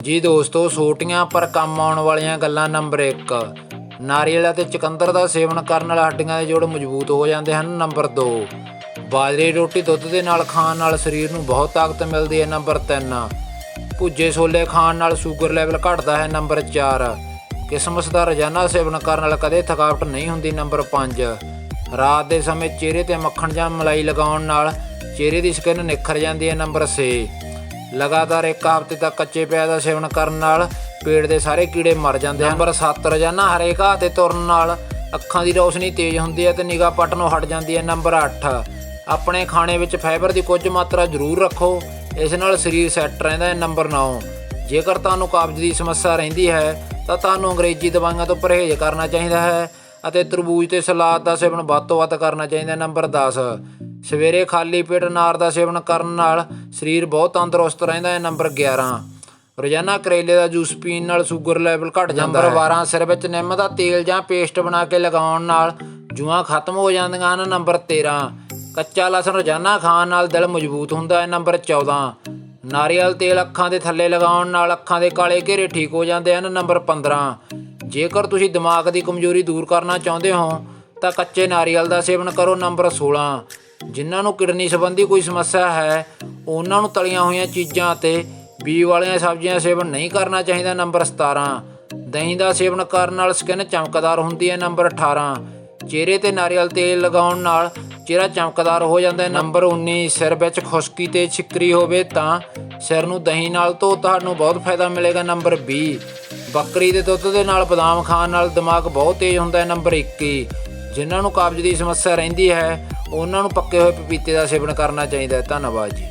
ਜੀ ਦੋਸਤੋ ਛੋਟੀਆਂ ਪਰ ਕੰਮ ਆਉਣ ਵਾਲੀਆਂ ਗੱਲਾਂ ਨੰਬਰ 1 ਨਾਰੀਅਲ ਅਤੇ ਚੁਕੰਦਰ ਦਾ ਸੇਵਨ ਕਰਨ ਨਾਲ ਹੱਡੀਆਂ ਦੇ ਜੋੜ ਮਜ਼ਬੂਤ ਹੋ ਜਾਂਦੇ ਹਨ, ਨੰਬਰ 2 ਬਾਜਰੇ ਰੋਟੀ ਦੁੱਧ ਦੇ ਨਾਲ ਖਾਣ ਨਾਲ ਸਰੀਰ ਨੂੰ ਬਹੁਤ ਤਾਕਤ ਮਿਲਦੀ ਹੈ, ਨੰਬਰ 3 ਭੁੱਜੇ ਛੋਲੇ ਖਾਣ ਨਾਲ ਸ਼ੂਗਰ ਲੈਵਲ ਘਟਦਾ ਹੈ, ਨੰਬਰ 4 ਕਿਸਮਸ ਦਾ ਰੋਜ਼ਾਨਾ ਸੇਵਨ ਕਰਨ ਨਾਲ ਕਦੇ ਥਕਾਵਟ ਨਹੀਂ ਹੁੰਦੀ, ਨੰਬਰ 5 ਰਾਤ ਦੇ ਸਮੇਂ ਚਿਹਰੇ ਤੇ ਮੱਖਣ ਜਾਂ ਮਲਾਈ ਲਗਾਉਣ ਨਾਲ ਚਿਹਰੇ ਦੀ ਸਕਿਨ ਨਿਖਰ ਜਾਂਦੀ ਹੈ, ਨੰਬਰ 6 ਲਗਾਤਾਰ ਇੱਕ ਹਫ਼ਤੇ ਤੱਕ ਕੱਚੇ ਪਿਆਜ਼ ਦਾ ਸੇਵਨ ਕਰਨ ਨਾਲ ਪੇਟ ਦੇ ਸਾਰੇ ਕੀੜੇ ਮਰ ਜਾਂਦੇ ਹਨ। ਨੰਬਰ 7 ਰੋਜ਼ਾਨਾ ਹਰੇ ਘਾਹ ਤੇ ਤੁਰਨ ਨਾਲ ਅੱਖਾਂ ਦੀ ਰੌਸ਼ਨੀ ਤੇਜ਼ ਹੁੰਦੀ ਹੈ ਤੇ ਨਿਗਾਹ ਪਟਨੋਂ ਹਟ ਜਾਂਦੀ ਹੈ। ਨੰਬਰ 8 ਆਪਣੇ ਖਾਣੇ ਵਿੱਚ ਫਾਈਬਰ ਦੀ ਕੁਝ ਮਾਤਰਾ ਜ਼ਰੂਰ ਰੱਖੋ। ਇਸ ਨਾਲ ਸਰੀਰ ਸੈੱਟ ਰਹਿੰਦਾ ਹੈ। ਨੰਬਰ 9 ਜੇਕਰ ਤੁਹਾਨੂੰ ਕਬਜ਼ ਦੀ ਸਮੱਸਿਆ ਰਹਿੰਦੀ ਹੈ, ਤਾਂ ਤੁਹਾਨੂੰ ਅੰਗਰੇਜ਼ੀ ਦਵਾਈਆਂ ਤੋਂ ਪਰਹੇਜ਼ ਕਰਨਾ ਚਾਹੀਦਾ ਹੈ ਅਤੇ ਤਰਬੂਜ ਤੇ ਸਲਾਦ ਦਾ ਸੇਵਨ ਵੱਧ ਤੋਂ ਵੱਧ ਕਰਨਾ ਚਾਹੀਦਾ ਹੈ। ਨੰਬਰ 10 ਸਵੇਰੇ ਖਾਲੀ ਪੇਟ ਅਨਾਰ ਦਾ ਸੇਵਨ ਕਰਨ ਨਾਲ ਸਰੀਰ ਬਹੁਤ ਤੰਦਰੁਸਤ ਰਹਿੰਦਾ ਹੈ ਨੰਬਰ 11 ਰੋਜ਼ਾਨਾ ਕਰੇਲੇ ਦਾ ਜੂਸ ਪੀਣ ਨਾਲ ਸ਼ੂਗਰ ਲੈਵਲ ਘਟ ਜਾਂਦਾ ਹੈ। ਨੰਬਰ 12 ਸਿਰ ਵਿੱਚ ਨਿੰਮ ਦਾ ਤੇਲ ਜਾਂ ਪੇਸਟ ਬਣਾ ਕੇ ਲਗਾਉਣ ਨਾਲ ਜੂਆਂ ਖਤਮ ਹੋ ਜਾਂਦੀਆਂ ਹਨ। ਨੰਬਰ 13 ਕੱਚਾ ਲਸਣ ਰੋਜ਼ਾਨਾ ਖਾਣ ਨਾਲ ਦਿਲ ਮਜ਼ਬੂਤ ਹੁੰਦਾ ਹੈ। ਨੰਬਰ 14 ਨਾਰੀਅਲ ਤੇਲ ਅੱਖਾਂ ਦੇ ਥੱਲੇ ਲਗਾਉਣ ਨਾਲ ਅੱਖਾਂ ਦੇ ਕਾਲੇ ਘੇਰੇ ਠੀਕ ਹੋ ਜਾਂਦੇ ਹਨ। ਨੰਬਰ 15 ਜੇਕਰ ਤੁਸੀਂ ਦਿਮਾਗ ਦੀ ਕਮਜ਼ੋਰੀ ਦੂਰ ਕਰਨਾ ਚਾਹੁੰਦੇ ਹੋ ਤਾਂ ਕੱਚੇ ਨਾਰੀਅਲ ਦਾ ਸੇਵਨ ਕਰੋ। ਨੰਬਰ 16 ਜਿਨ੍ਹਾਂ ਨੂੰ ਕਿਡਨੀ ਸੰਬੰਧੀ ਕੋਈ ਸਮੱਸਿਆ ਹੈ, ਉਹਨਾਂ ਨੂੰ ਤਲੀਆਂ ਹੋਈਆਂ ਚੀਜ਼ਾਂ ਅਤੇ ਬੀ ਵਾਲੀਆਂ ਸਬਜ਼ੀਆਂ ਸੇਵਨ ਨਹੀਂ ਕਰਨਾ ਚਾਹੀਦਾ, ਨੰਬਰ 17 ਦਹੀਂ ਦਾ ਸੇਵਨ ਕਰਨ ਨਾਲ ਸਕਿਨ ਚਮਕਦਾਰ ਹੁੰਦੀ ਹੈ, ਨੰਬਰ 18 ਚਿਹਰੇ ਤੇ ਨਾਰੀਅਲ ਤੇਲ ਲਗਾਉਣ ਨਾਲ ਚਿਹਰਾ ਚਮਕਦਾਰ ਹੋ ਜਾਂਦਾ ਹੈ। ਨੰਬਰ 19 ਸਿਰ ਵਿੱਚ ਖੁਸ਼ਕੀ ਤੇ ਛਿੱਕਰੀ ਹੋਵੇ ਤਾਂ ਸਿਰ ਨੂੰ ਦਹੀਂ ਨਾਲ ਧੋ ਤੁਹਾਨੂੰ ਬਹੁਤ ਫਾਇਦਾ ਮਿਲੇਗਾ, ਨੰਬਰ 20 ਬੱਕਰੀ ਦੇ ਦੁੱਧ ਦੇ ਨਾਲ ਬਦਾਮ ਖਾਣ ਨਾਲ ਦਿਮਾਗ ਬਹੁਤ ਤੇਜ਼ ਹੁੰਦਾ ਹੈ, ਨੰਬਰ 21 ਜਿਨ੍ਹਾਂ ਨੂੰ ਕਬਜ਼ ਦੀ ਸਮੱਸਿਆ ਰਹਿੰਦੀ ਹੈ ਉਹਨਾਂ ਨੂੰ ਪੱਕੇ ਹੋਏ ਪਪੀਤੇ ਦਾ ਸੇਵਨ ਕਰਨਾ ਚਾਹੀਦਾ ਹੈ। ਧੰਨਵਾਦ ਜੀ।